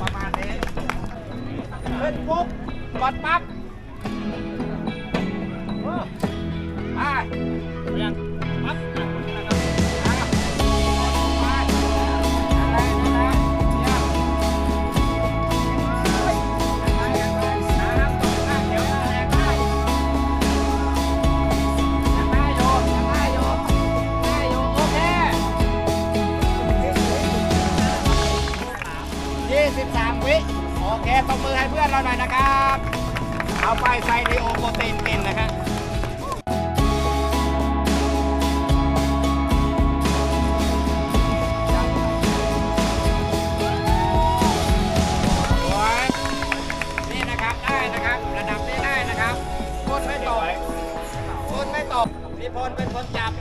ประมาณนี้เล่นปุ๊บกดปั๊บ 23 วิโอเคตบมือให้เพื่อนเราหน่อยนะครับ เอาไปใส่ในโอโปรตีนกินนะฮะนี่นะครับได้นะครับ ระดับนี้ได้นะครับพ่นไม่ตกพ่นไม่ตกนี่พ่เป็นคนจับ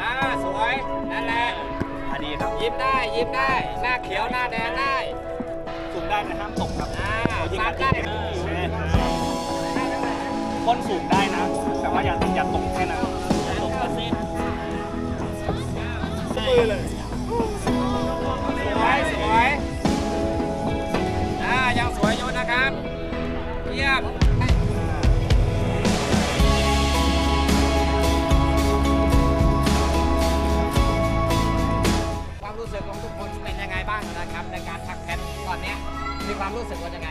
อ่าสวยนั่นแหละอดีครับยิ้มได้ยิ้มได้ หน้าเขียวหน้าแดงได้ ได้นะห้ามตกครับอ่ายิงซักัดนได้ใช่พ้นสูงได้นะ แต่ว่าอย่าอย่าตกแค่นั้นอย่าตกกระซิบมือเลยสวยสวยอ่ายังสวยอยู่นะครับเยี่ยมความรู้สึกของทุกคนเป็นยังไงบ้างนะครับในการทักแพทตอนเนี้ย มีความรู้สึกว่ายังไง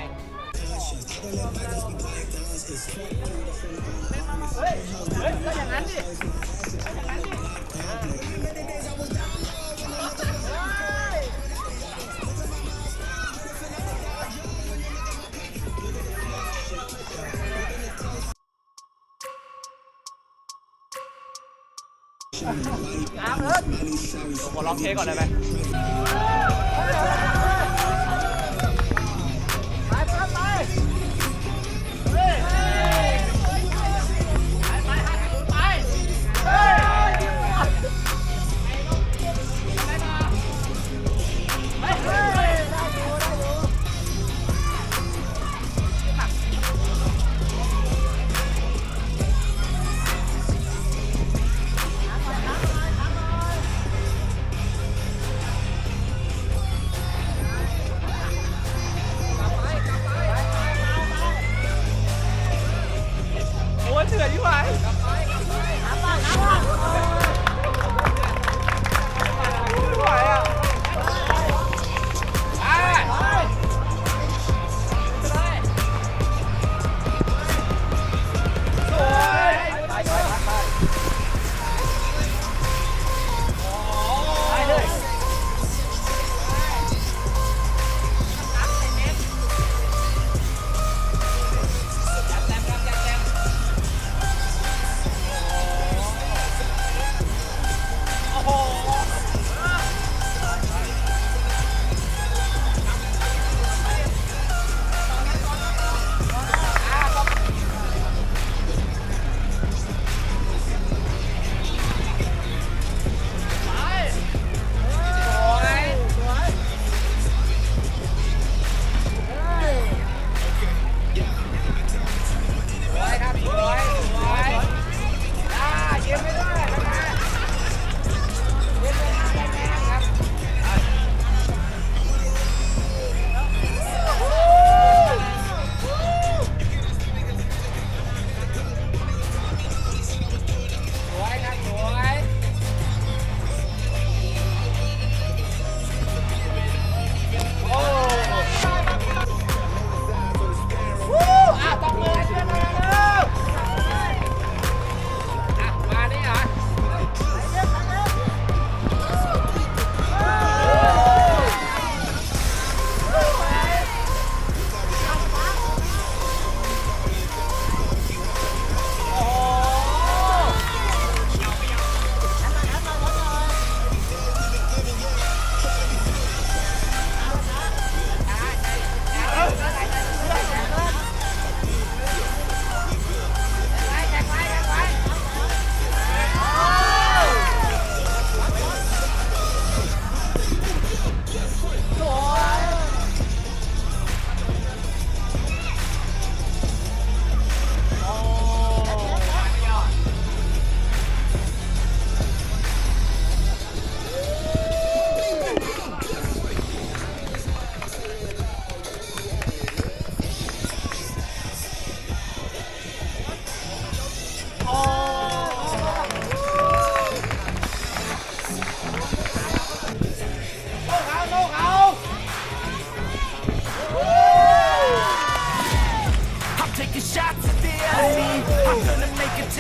เฮ้ยเฮ้ยก็อย่างนั้นดิก็อย่างนั้นดิผมลองเทสก่อนได้ไหม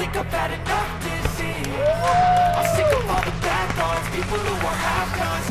think I've had enough disease I'm sick of all the bad thoughts, people who are half-nots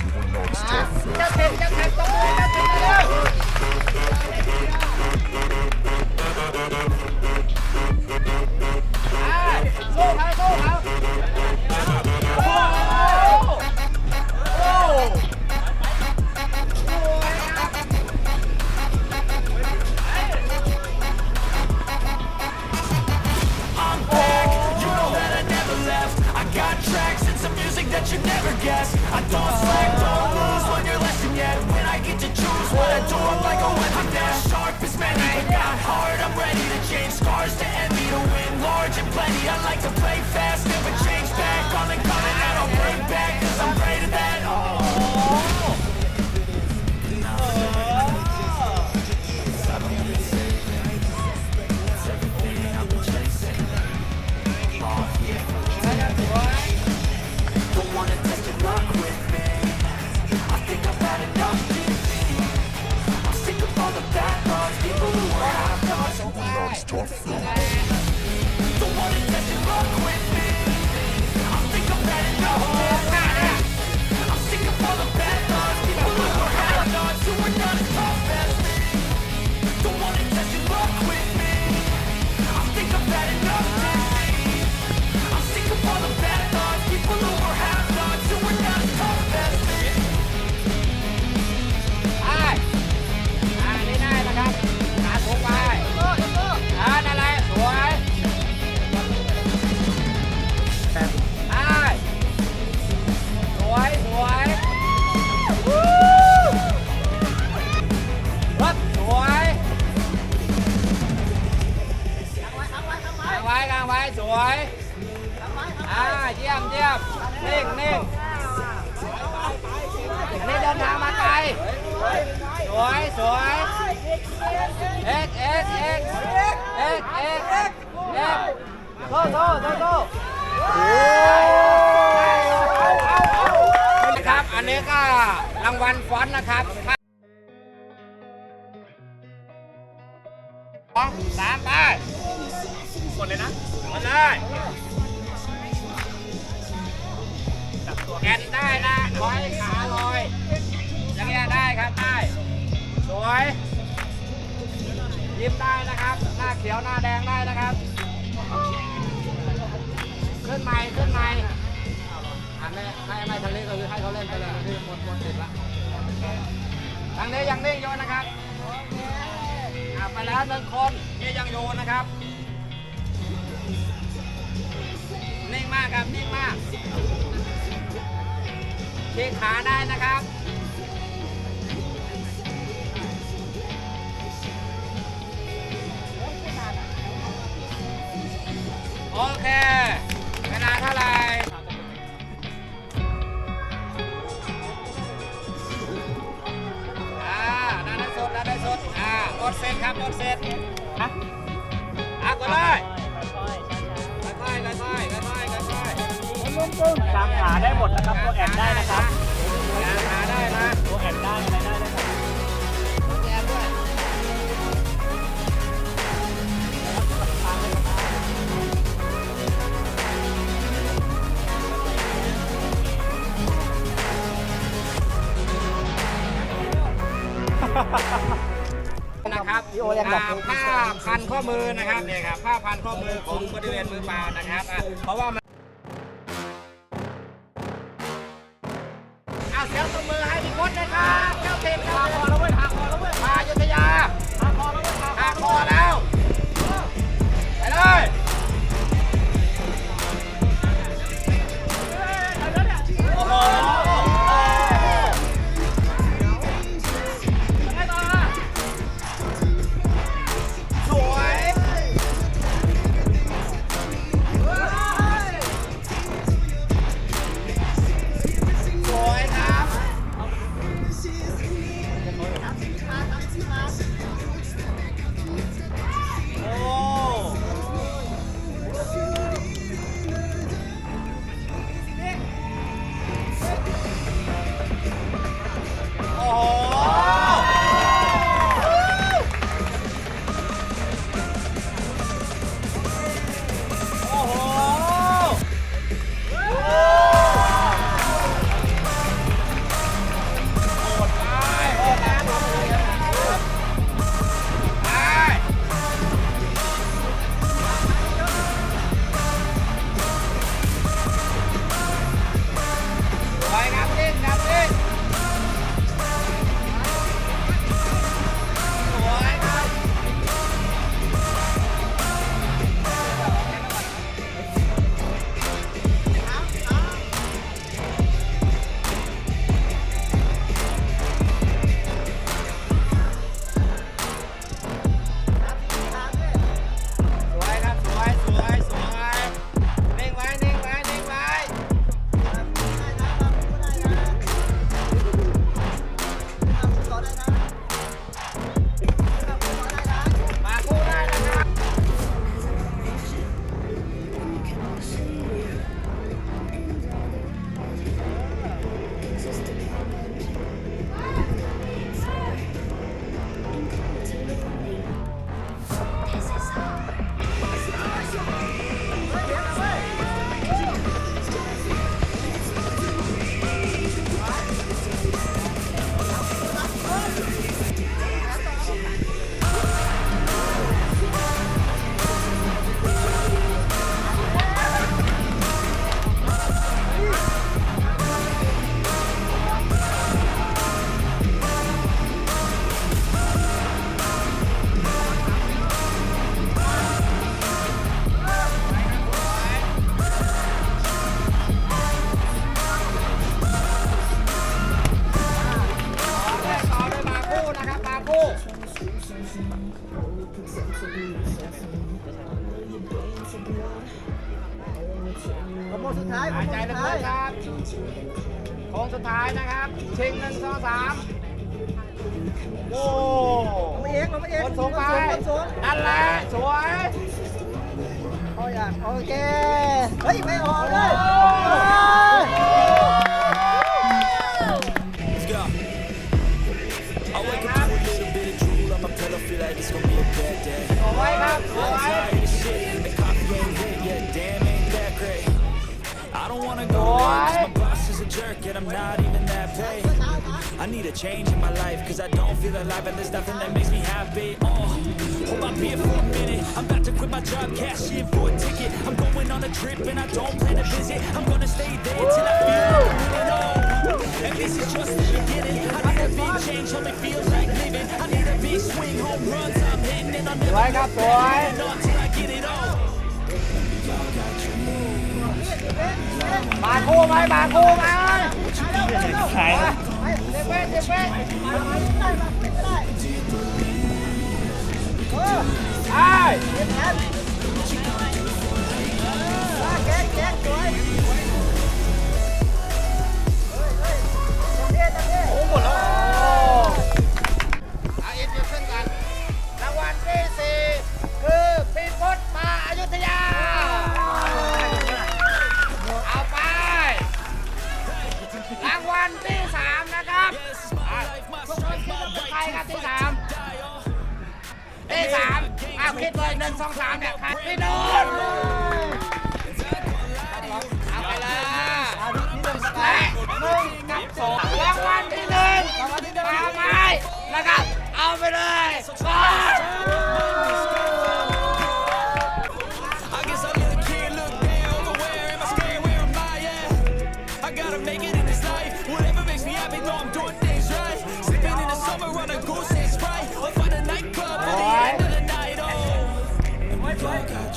you never guess. I don't slack, don't lose, learn your lesson yet. When I get to choose what I do, I'm like a weapon now. Sharp as many, but not hard. I'm ready to change scars to envy, to win large and plenty. I like to play fast, never change Don't นี้ก็รางวัลฟอนต์นะครับสองสามไปกดเลยนะหมดเลยแกนได้นะขอให้ขาลอยอย่างเงี้ยได้ครับได้ สวย ยิ้มได้นะครับ หน้าเขียวหน้าแดงได้นะครับ ขึ้นใหม่ขึ้นใหม่อะ ไม่ไม่ไม่ทางนี้ก็คือให้เขาเล่นไปเลยที่หมดหมดติดละทางนี้ยังนิ่งอยู่นะครับอะไปแล้วหนึ่งคนนี่ยังอยู่นะครับ นิ่งมากครับนิ่งมากชี้ขาได้นะครับโอเค ดเสร็จครับกดเสร็จฮะอะกดเลยค่อยๆค่อยๆค่อยๆค่อยๆกางขาได้หมดนะครับตัวแอนได้นะครับกางขาได้นะตัวแอนได้อะไรได้นะครับแกด้วย นะครับอ่าผ้าพันข้อมือนะครับเนี่ยครับผ้าพันข้อมือของบริเวณมือเปล่านะครับอะเพราะว่ามันเอาเสียงตบมือให้พี่พจน์นะครับเจ้าเต็มครับ โค้งสุดท้ายนะครับ ชิงหนึ่งสองสามโอ้ลงมาเองลงมาเองคนสูงไปคนสูงนั่นแหละสวยเอาอย่างโอเค เฮ้ย ไม่ออกเลย Let's go. I wake up to a little bit of drool on my pillow, feel like it's gonna be a bad day. สวยครับสวย Tired of shit, the coffee ain't hit yet, damn, ain't that great. I don't wanna go I'm not even that I need a change in my life Cause I don't feel alive and there's nothing that makes me happy. Oh, Hold my beer for a minute. I'm about to quit my job, cash in for a ticket. I'm going on a trip and I don't plan to visit. I'm gonna stay there till I feel like oh, And this is just the beginning. I need a big change, help me feel like living. I need a big swing, home runs I'm hitting And I'll never I get it all. มาคู่ไปมมาคู่ไหมใช่เจ็บเว้ยเจ็บเว้ยไป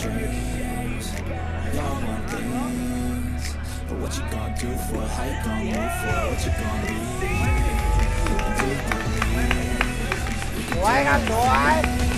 dreams, y'all want. But what you gonna do for it? How you gonna for? What you gonna be? วยครับสวย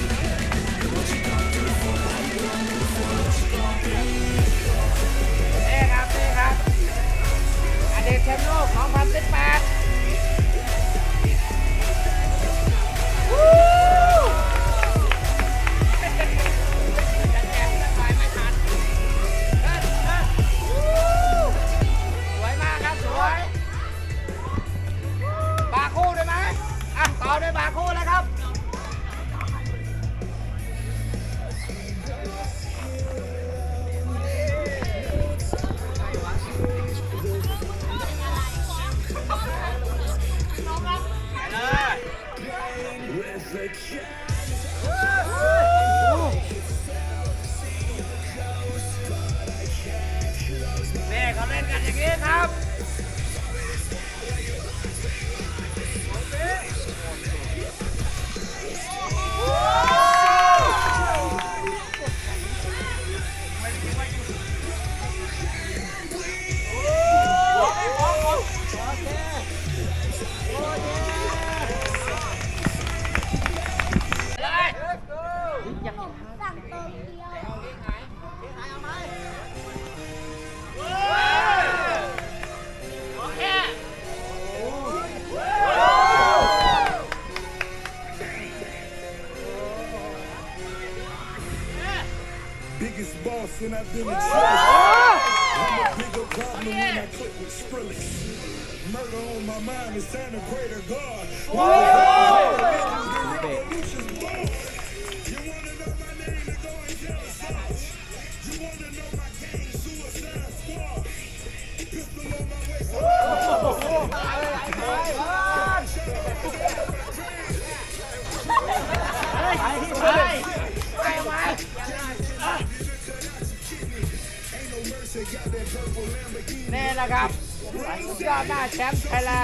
can I? สุดย